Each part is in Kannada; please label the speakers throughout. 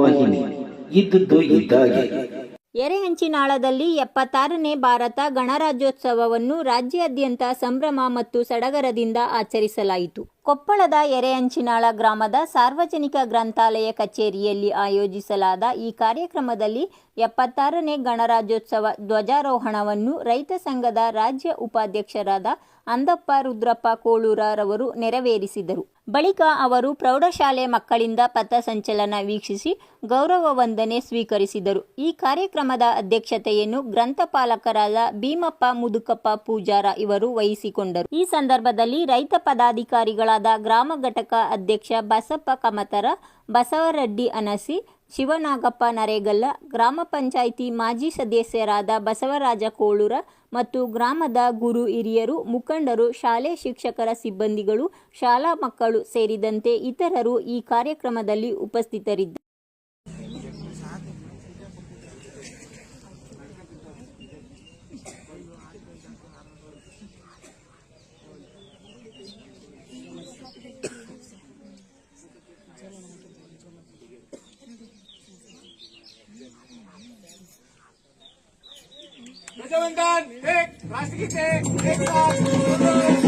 Speaker 1: ವಾಹಿನಿ. ಇದ್ದದ್ದು ಇದ್ದಾಗೆ
Speaker 2: ಎರೆಹಂಚಿನಾಳದಲ್ಲಿ ಎಪ್ಪತ್ತಾರನೇ ಭಾರತ ಗಣರಾಜ್ಯೋತ್ಸವವನ್ನು ರಾಜ್ಯಾದ್ಯಂತ ಸಂಭ್ರಮ ಮತ್ತು ಸಡಗರದಿಂದ ಆಚರಿಸಲಾಯಿತು. ಕೊಪ್ಪಳದ ಎರೆಯಂಚಿನಾಳ ಗ್ರಾಮದ ಸಾರ್ವಜನಿಕ ಗ್ರಂಥಾಲಯ ಕಚೇರಿಯಲ್ಲಿ ಆಯೋಜಿಸಲಾದ ಈ ಕಾರ್ಯಕ್ರಮದಲ್ಲಿ ಎಪ್ಪತ್ತಾರನೇ ಗಣರಾಜ್ಯೋತ್ಸವ ಧ್ವಜಾರೋಹಣವನ್ನು ರೈತ ಸಂಘದ ರಾಜ್ಯ ಉಪಾಧ್ಯಕ್ಷರಾದ ಅಂದಪ್ಪ ರುದ್ರಪ್ಪ ಕೋಳೂರರವರು ನೆರವೇರಿಸಿದರು. ಬಳಿಕ ಅವರು ಪ್ರೌಢಶಾಲೆ ಮಕ್ಕಳಿಂದ ಪಥಸಂಚಲನ ವೀಕ್ಷಿಸಿ ಗೌರವ ವಂದನೆ ಸ್ವೀಕರಿಸಿದರು. ಈ ಕಾರ್ಯಕ್ರಮದ ಅಧ್ಯಕ್ಷತೆಯನ್ನು ಗ್ರಂಥಪಾಲಕರಾದ ಭೀಮಪ್ಪ ಮುದುಕಪ್ಪ ಪೂಜಾರ ಇವರು ವಹಿಸಿಕೊಂಡರು. ಈ ಸಂದರ್ಭದಲ್ಲಿ ರೈತ ಪದಾಧಿಕಾರಿಗಳಾದ ಗ್ರಾಮ ಘಟಕ ಅಧ್ಯಕ್ಷ ಬಸಪ್ಪ ಕಮತರ, ಬಸವರೆಡ್ಡಿ ಅನಸಿ, ಶಿವನಾಗಪ್ಪ ನರೇಗಲ್ಲ, ಗ್ರಾಮ ಪಂಚಾಯಿತಿ ಮಾಜಿ ಸದಸ್ಯರಾದ ಬಸವರಾಜ ಕೋಳೂರ ಮತ್ತು ಗ್ರಾಮದ ಗುರು ಹಿರಿಯರು, ಮುಖಂಡರು, ಶಾಲೆ ಶಿಕ್ಷಕರ ಸಿಬ್ಬಂದಿಗಳು, ಶಾಲಾ ಮಕ್ಕಳು ಸೇರಿದಂತೆ ಇತರರು ಈ ಕಾರ್ಯಕ್ರಮದಲ್ಲಿ ಉಪಸ್ಥಿತರಿದ್ದರು
Speaker 3: ध्वजवंदन एक राष्ट्रगीत एक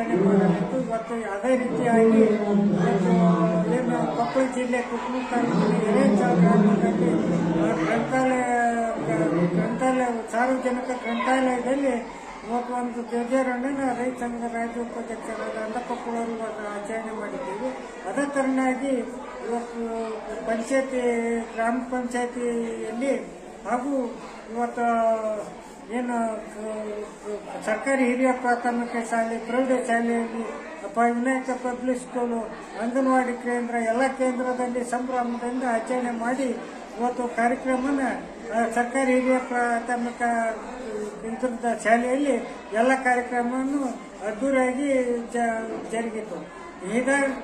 Speaker 4: ಆಚರಣೆ ಮಾಡಬೇಕು. ಮತ್ತು ಅದೇ ರೀತಿಯಾಗಿ ಏನು ಕೊಪ್ಪಳ ಜಿಲ್ಲೆ ಕುಟುಂಬ ತಾಲೂಕಿನ ಎರೆಚಾಳ ಗ್ರಾಮದಲ್ಲಿ ಗ್ರಂಥಾಲಯ ಗ್ರಂಥಾಲಯ, ಸಾರ್ವಜನಿಕ ಗ್ರಂಥಾಲಯದಲ್ಲಿ ಇವತ್ತು ಒಂದು ಧ್ವಜಾರೋಹಣ ರೈತ ಸಂಘದ ರಾಜ್ಯ ಉಪಾಧ್ಯಕ್ಷರಾದ ಅಂದಪ್ಪಕ್ಕವರು ಇವತ್ತು ಆಚರಣೆ ಮಾಡಿದ್ದೀವಿ. ಅದೇ ತರನಾಗಿ ಇವತ್ತು ಪಂಚಾಯತಿ, ಗ್ರಾಮ ಪಂಚಾಯತಿಯಲ್ಲಿ ಹಾಗೂ ಇವತ್ತು ಏನು ಸರ್ಕಾರಿ ಹಿರಿಯ ಪ್ರಾಥಮಿಕ ಶಾಲೆ, ಪ್ರೌಢ ಶಾಲೆಯಲ್ಲಿ ಅಪ್ಪ ವಿನಾಯಕ ಪಬ್ಲಿಕ್ ಸ್ಕೂಲು, ಅಂಗನವಾಡಿ ಕೇಂದ್ರ, ಎಲ್ಲ ಕೇಂದ್ರದಲ್ಲಿ ಸಂಭ್ರಮದಿಂದ ಆಚರಣೆ ಮಾಡಿ ಇವತ್ತು ಕಾರ್ಯಕ್ರಮನ ಸರ್ಕಾರಿ ಹಿರಿಯ ಪ್ರಾಥಮಿಕ ಶಾಲೆಯಲ್ಲಿ ಎಲ್ಲ ಕಾರ್ಯಕ್ರಮವನ್ನು ಅದ್ದೂರಿಯಾಗಿ ಜರುಗಿತು.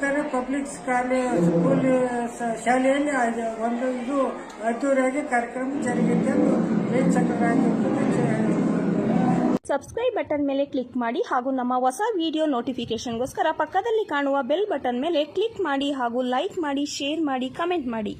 Speaker 4: ಥರ ಪಬ್ಲಿಕ್ ಕಾಲೇ ಸ್ಕೂಲ್ ಶಾಲೆಯಲ್ಲಿ ಒಂದು ಇದು ಅದ್ದೂರಿಯಾಗಿ ಕಾರ್ಯಕ್ರಮ ಜರುಗಿದೆ
Speaker 5: ಸಬ್ಸ್ಕ್ರೈಬ್ ಬಟನ್ ಮೇಲೆ ಕ್ಲಿಕ್ ಮಾಡಿ ಹಾಗೂ ನಮ್ಮ ಹೊಸ ವಿಡಿಯೋ ನೋಟಿಫಿಕೇಶನ್ಗೋಸ್ಕರ ಪಕ್ಕದಲ್ಲಿ ಕಾಣುವ ಬೆಲ್ ಬಟನ್ ಮೇಲೆ ಕ್ಲಿಕ್ ಮಾಡಿ ಹಾಗೂ ಲೈಕ್ ಮಾಡಿ ಶೇರ್ ಮಾಡಿ ಕಮೆಂಟ್ ಮಾಡಿ.